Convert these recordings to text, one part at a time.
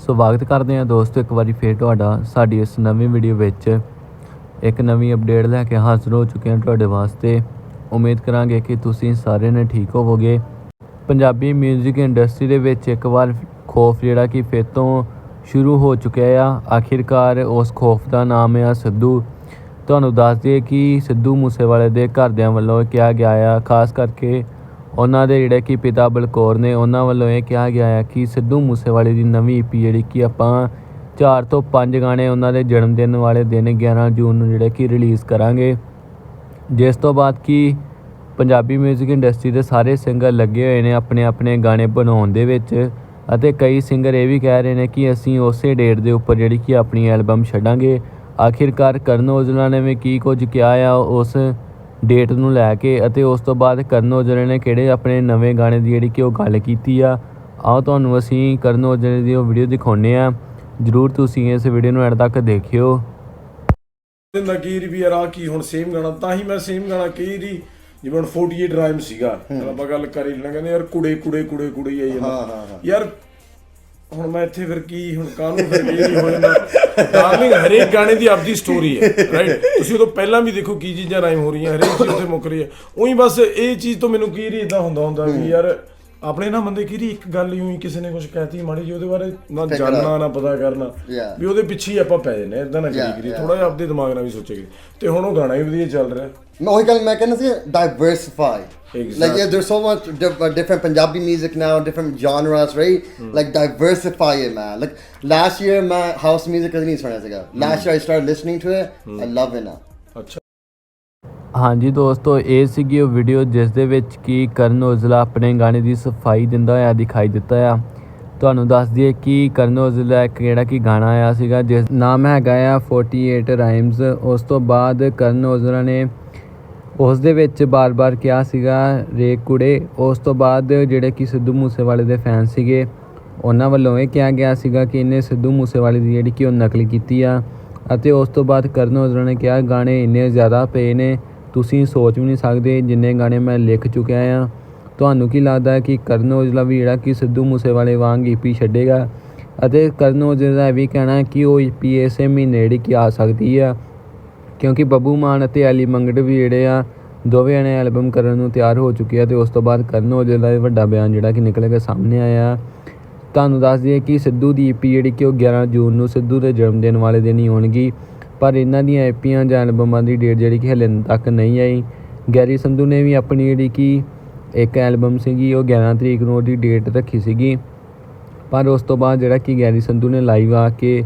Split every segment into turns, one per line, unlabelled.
ਸਵਾਗਤ ਕਰਦੇ ਹਾਂ ਦੋਸਤੋ, ਇੱਕ ਵਾਰੀ ਫੇਰ ਤੁਹਾਡਾ ਸਾਡੀ ਇਸ ਨਵੀਂ ਵੀਡੀਓ ਵਿੱਚ। ਇੱਕ ਨਵੀਂ ਅਪਡੇਟ ਲੈ ਕੇ ਹਾਜ਼ਰ ਹੋ ਚੁੱਕੇ ਹਾਂ ਤੁਹਾਡੇ ਵਾਸਤੇ। ਉਮੀਦ ਕਰਾਂਗੇ ਕਿ ਤੁਸੀਂ ਸਾਰੇ ਨੇ ਠੀਕ ਹੋਵੋਗੇ। ਪੰਜਾਬੀ 뮤직 ਇੰਡਸਟਰੀ ਦੇ ਵਿੱਚ ਇੱਕ ਵਾਰ ਖੌਫ ਜਿਹੜਾ ਕਿ ਫਿਰ ਤੋਂ ਸ਼ੁਰੂ ਹੋ ਚੁੱਕਿਆ ਆ। ਆਖਿਰਕਾਰ ਉਸ ਖੌਫ ਦਾ ਨਾਮ ਆ ਸਿੱਧੂ। ਤੁਹਾਨੂੰ ਦੱਸ ਦਈਏ ਕਿ ਸਿੱਧੂ ਮੂਸੇਵਾਲੇ ਦੇ ਘਰਦਿਆਂ ਵੱਲੋਂ ਕਿਹਾ ਗਿਆ ਆ, ਖਾਸ ਕਰਕੇ ਉਹਨਾਂ ਦੇ ਜਿਹੜੇ ਕਿ ਪਿਤਾ ਬਲਕੌਰ ਨੇ, ਉਹਨਾਂ ਵੱਲੋਂ ਇਹ ਕਿਹਾ ਗਿਆ ਹੈ ਕਿ ਸਿੱਧੂ ਮੂਸੇਵਾਲੇ ਦੀ ਨਵੀਂ ਈਪੀ ਜਿਹੜੀ ਕਿ ਆਪਾਂ ਚਾਰ ਤੋਂ ਪੰਜ ਗਾਣੇ ਉਹਨਾਂ ਦੇ ਜਨਮ ਦਿਨ ਵਾਲੇ ਦਿਨ 11 ਜੂਨ ਨੂੰ ਜਿਹੜੇ ਕਿ ਰਿਲੀਜ਼ ਕਰਾਂਗੇ। ਜਿਸ ਤੋਂ ਬਾਅਦ ਕਿ ਪੰਜਾਬੀ 뮤직 ਇੰਡਸਟਰੀ ਦੇ ਸਾਰੇ ਸਿੰਗਰ ਲੱਗੇ ਹੋਏ ਨੇ ਆਪਣੇ ਆਪਣੇ ਗਾਣੇ ਬਣਾਉਣ ਦੇ ਵਿੱਚ ਅਤੇ ਕਈ ਸਿੰਗਰ ਇਹ ਵੀ ਕਹਿ ਰਹੇ ਨੇ ਕਿ ਅਸੀਂ ਉਸੇ ਡੇਟ ਦੇ ਉੱਪਰ ਜਿਹੜੀ ਕਿ ਆਪਣੀ ਐਲਬਮ ਛੱਡਾਂਗੇ। ਆਖਿਰਕਾਰ ਕਰਨ ਔਜਲਾ ਨੇ ਵੀ ਕੀ ਕੁਝ ਕਿਹਾ ਆ, ਉਸ ਡੇਟ ਨੂੰ ਲੈ ਕੇ ਅਤੇ ਉਸ ਤੋਂ ਬਾਅਦ ਕਰਨ ਔਜਲੇ ਨੇ ਕਿਹੜੇ ਆਪਣੇ ਨਵੇਂ ਗਾਣੇ ਦੀ ਜਿਹੜੀ ਕਿ ਉਹ ਗੱਲ ਕੀਤੀ ਆ। ਆਓ ਤੁਹਾਨੂੰ ਅਸੀਂ ਕਰਨ ਔਜਲੇ ਦੀ ਉਹ ਵੀਡੀਓ ਦਿਖਾਉਂਦੇ ਆ ਜਰੂਰ ਤੁਸੀਂ ਇਸ ਵੀਡੀਓ ਨੂੰ ਐਡ ਤੱਕ ਦੇਖਿਓ।
ਕੀ ਵੀ ਆ ਕੀ ਹੁਣ ਸੇਮ ਗਾਣਾ ਤਾਂ ਹੀ ਮੈਂ ਸੇਮ ਗਾਣਾ ਕਹੀ ਦੀ ਜਿਵੇਂ ਹੁਣ 48 ਰਾਈਮ ਸੀਗਾ। ਆਪਾਂ ਗੱਲ ਕਰ ਲੈਣਾ ਕਹਿੰਦੇ ਯਾਰ ਕੁੜੇ ਕੁੜੇ ਕੁੜੇ ਕੁੜੇ ਹੀ ਆਈ ਜਾਂਦਾ ਯਾਰ ਹੁਣ ਮੈਂ ਇੱਥੇ ਫਿਰ ਕੀ ਹੁਣ ਕਾਹਨੂੰ ਫਿਰ ਨਹੀਂ ਹੋ ਜਾਂਦਾ। ਡਾਰਲਿੰਗ ਹਰੇਕ ਗਾਣੇ ਦੀ ਆਪਦੀ ਸਟੋਰੀ ਹੈ ਰਾਈਟ ਤੁਸੀਂ ਉਦੋਂ ਪਹਿਲਾਂ ਵੀ ਦੇਖੋ ਕੀ ਚੀਜ਼ਾਂ ਰਾਈਮ ਹੋ ਰਹੀਆਂ ਹਰੇਕ ਚੀਜ਼ ਉੱਥੇ ਮੁੱਕ ਰਹੀ ਹੈ। ਉਹੀ ਬਸ ਇਹ ਚੀਜ਼ ਤੋਂ ਮੈਨੂੰ ਕੀ ਰੀ ਇਦਾਂ ਹੁੰਦਾ ਹੁੰਦਾ ਵੀ ਯਾਰ ਆਪਣੇ ਨਾ ਬੰਦੇ ਕੀ ਰੀ ਇੱਕ ਗੱਲ ਹੀ ਹੋਈ ਕਿਸੇ ਨੇ ਕੁਝ ਕਹਿਤੀ ਮਾੜੀ ਜੀ ਉਹਦੇ ਬਾਰੇ ਨਾ ਜਾਣਨਾ ਨਾ ਪਤਾ ਕਰਨਾ. ਵੀ ਉਹਦੇ ਪਿੱਛੇ ਹੀ ਆਪਾਂ ਪੈ ਜਾਂਦੇ ਇਦਾਂ ਨਾ ਕਰੀ ਕਰੀ. ਥੋੜਾ ਜਿਹਾ ਆਪਦੇ ਦਿਮਾਗ ਨਾਲ ਵੀ ਸੋਚੇ ਤੇ ਹੁਣ ਉਹ ਗਾਣਾ ਵੀ ਵਧੀਆ ਚੱਲ ਰਿਹਾ।
ਮੈਂ ਉਹੀ ਗੱਲ ਮੈਂ ਕਹਿੰਦਾ ਸੀ diversify
Exactly.
like yeah, there's so much uh, different Punjabi music now different genres right like diversify it man like last year my house music ਕਦੇ ਨਹੀਂ ਸੁਣਿਆ ਸੀਗਾ last year I started listening to it I love it now
ਅੱਛਾ
ਹਾਂਜੀ ਦੋਸਤੋ ਇਹ ਸੀਗੀ ਉਹ ਵੀਡੀਓ ਜਿਸ ਦੇ ਵਿੱਚ ਕਿ ਕਰਨ ਔਜਲਾ ਆਪਣੇ ਗਾਣੇ ਦੀ ਸਫ਼ਾਈ ਦਿੰਦਾ ਹੋਇਆ ਦਿਖਾਈ ਦਿੱਤਾ ਆ ਤੁਹਾਨੂੰ ਦੱਸ ਦਈਏ ਕਿ ਕਰਨ ਔਜਲਾ ਇੱਕ ਜਿਹੜਾ ਕਿ ਗਾਣਾ ਆਇਆ ਸੀਗਾ ਜਿਸ ਨਾਮ ਹੈਗਾ ਆ 48 ਰਾਈਮਸ ਉਸ ਤੋਂ ਬਾਅਦ ਕਰਨ ਔਜਲਾ ਨੇ ਉਸ ਦੇ ਵਿੱਚ ਬਾਰ-ਬਾਰ ਕਿਹਾ ਸੀਗਾ ਰੇ ਕੁੜੇ। ਉਸ ਤੋਂ ਬਾਅਦ ਜਿਹੜੇ ਕਿ ਸਿੱਧੂ ਮੂਸੇਵਾਲੇ ਦੇ ਫੈਨ ਸੀਗੇ, ਉਹਨਾਂ ਵੱਲੋਂ ਇਹ ਕਿਹਾ ਗਿਆ ਸੀਗਾ ਕਿ ਇਹਨੇ ਸਿੱਧੂ ਮੂਸੇਵਾਲੇ ਦੀ ਜਿਹੜੀ ਕਿ ਉਹ ਨਕਲ ਕੀਤੀ ਆ। ਅਤੇ ਉਸ ਤੋਂ ਬਾਅਦ ਕਰਨ ਔਜਲਾ ਨੇ ਕਿਹਾ, ਗਾਣੇ ਇੰਨੇ ਜ਼ਿਆਦਾ ਪਏ ਨੇ, ਤੁਸੀਂ ਸੋਚ ਵੀ ਨਹੀਂ ਸਕਦੇ ਜਿੰਨੇ ਗਾਣੇ ਮੈਂ ਲਿਖ ਚੁੱਕਿਆ ਆ। ਤੁਹਾਨੂੰ ਕੀ ਲੱਗਦਾ ਹੈ ਕਿ ਕਰਨ ਔਜਲਾ ਵੀ ਜਿਹੜਾ ਕਿ ਸਿੱਧੂ ਮੂਸੇਵਾਲੇ ਵਾਂਗ ਈਪੀ ਛੱਡੇਗਾ? ਅਤੇ ਕਰਨ ਔਜਲਾ ਦਾ ਇਹ ਵੀ ਕਹਿਣਾ ਹੈ ਕਿ ਉਹ ਈਪੀ ਇਸੇ ਮਹੀਨੇ ਜਿਹੜੀ ਕਿ ਆ ਸਕਦੀ ਆ। ਕਿਉਂਕਿ ਬੱਬੂ ਮਾਨ ਅਤੇ ਐਲੀ ਮੰਗੜ ਵੀ ਜਿਹੜੇ ਆ, ਦੋਵੇਂ ਜਣੇ ਐਲਬਮ ਕਰਨ ਨੂੰ ਤਿਆਰ ਹੋ ਚੁੱਕੇ ਆ ਤੇ ਉਸ ਤੋਂ ਬਾਅਦ ਕਰਨ ਔਜਲਾ ਦਾ ਇਹ ਵੱਡਾ ਬਿਆਨ ਜਿਹੜਾ ਕਿ ਨਿਕਲ ਕੇ ਸਾਹਮਣੇ ਆਇਆ। ਤੁਹਾਨੂੰ ਦੱਸ ਦਈਏ ਕਿ ਸਿੱਧੂ ਦੀ ਈਪੀ ਜਿਹੜੀ ਕਿ ਉਹ 11 ਜੂਨ ਨੂੰ ਸਿੱਧੂ ਦੇ ਜਨਮ ਦਿਨ ਵਾਲੇ ਦਿਨ ਹੀ ਹੋਣਗੀ, ਪਰ ਇਹਨਾਂ ਦੀਆਂ ਈਪੀਆਂ ਜਾਂ ਐਲਬਮਾਂ ਦੀ ਡੇਟ ਜਿਹੜੀ ਕਿ ਹਲੇ ਤੱਕ ਨਹੀਂ ਆਈ। ਗੈਰੀ ਸੰਧੂ ਨੇ ਵੀ ਆਪਣੀ ਜਿਹੜੀ ਕਿ ਇੱਕ ਐਲਬਮ ਸੀਗੀ, ਉਹ 11 ਤਰੀਕ ਨੂੰ ਉਹਦੀ ਡੇਟ ਰੱਖੀ ਸੀਗੀ। ਪਰ ਉਸ ਤੋਂ ਬਾਅਦ ਜਿਹੜਾ ਕਿ ਗੈਰੀ ਸੰਧੂ ਨੇ ਲਾਈਵ ਆ ਕੇ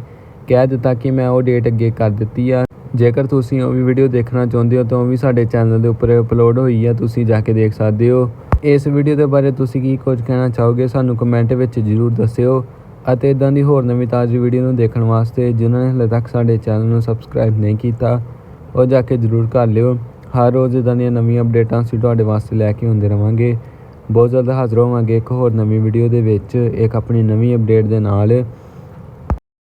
ਕਹਿ ਦਿੱਤਾ ਕਿ ਮੈਂ ਉਹ ਡੇਟ ਅੱਗੇ ਕਰ ਦਿੱਤੀ ਆ। ਜੇਕਰ ਤੁਸੀਂ ਉਹ ਵੀ ਵੀਡੀਓ ਦੇਖਣਾ ਚਾਹੁੰਦੇ ਹੋ, ਤਾਂ ਉਹ ਵੀ ਸਾਡੇ ਚੈਨਲ ਦੇ ਉੱਪਰ ਅਪਲੋਡ ਹੋਈ ਆ, ਤੁਸੀਂ ਜਾ ਕੇ ਦੇਖ ਸਕਦੇ ਹੋ। ਇਸ ਵੀਡੀਓ ਦੇ ਬਾਰੇ ਤੁਸੀਂ ਕੀ ਕੁਝ ਕਹਿਣਾ ਚਾਹੋਗੇ, ਸਾਨੂੰ ਕਮੈਂਟ ਵਿੱਚ ਜ਼ਰੂਰ ਦੱਸਿਓ। ਅਤੇ ਇਦਾਂ ਦੀ ਹੋਰ ਨਵੀਂ ਤਾਜ਼ੀ ਵੀਡੀਓ ਨੂੰ ਦੇਖਣ ਵਾਸਤੇ ਜਿਨ੍ਹਾਂ ਨੇ ਹਲੇ ਤੱਕ ਸਾਡੇ ਚੈਨਲ ਨੂੰ ਸਬਸਕ੍ਰਾਈਬ ਨਹੀਂ ਕੀਤਾ, ਉਹ ਜਾ ਕੇ ਜ਼ਰੂਰ ਕਰ ਲਿਓ। ਹਰ ਰੋਜ਼ ਇਦਾਂ ਦੀਆਂ ਨਵੀਆਂ ਅਪਡੇਟਾਂ ਅਸੀਂ ਤੁਹਾਡੇ ਵਾਸਤੇ ਲੈ ਕੇ ਆਉਂਦੇ ਰਵਾਂਗੇ। ਬਹੁਤ ਜਲਦ ਹਾਜ਼ਰ ਹੋਵਾਂਗੇ ਇੱਕ ਹੋਰ ਨਵੀਂ ਵੀਡੀਓ ਦੇ ਵਿੱਚ, ਇੱਕ ਆਪਣੀ ਨਵੀਂ ਅਪਡੇਟ ਦੇ ਨਾਲ।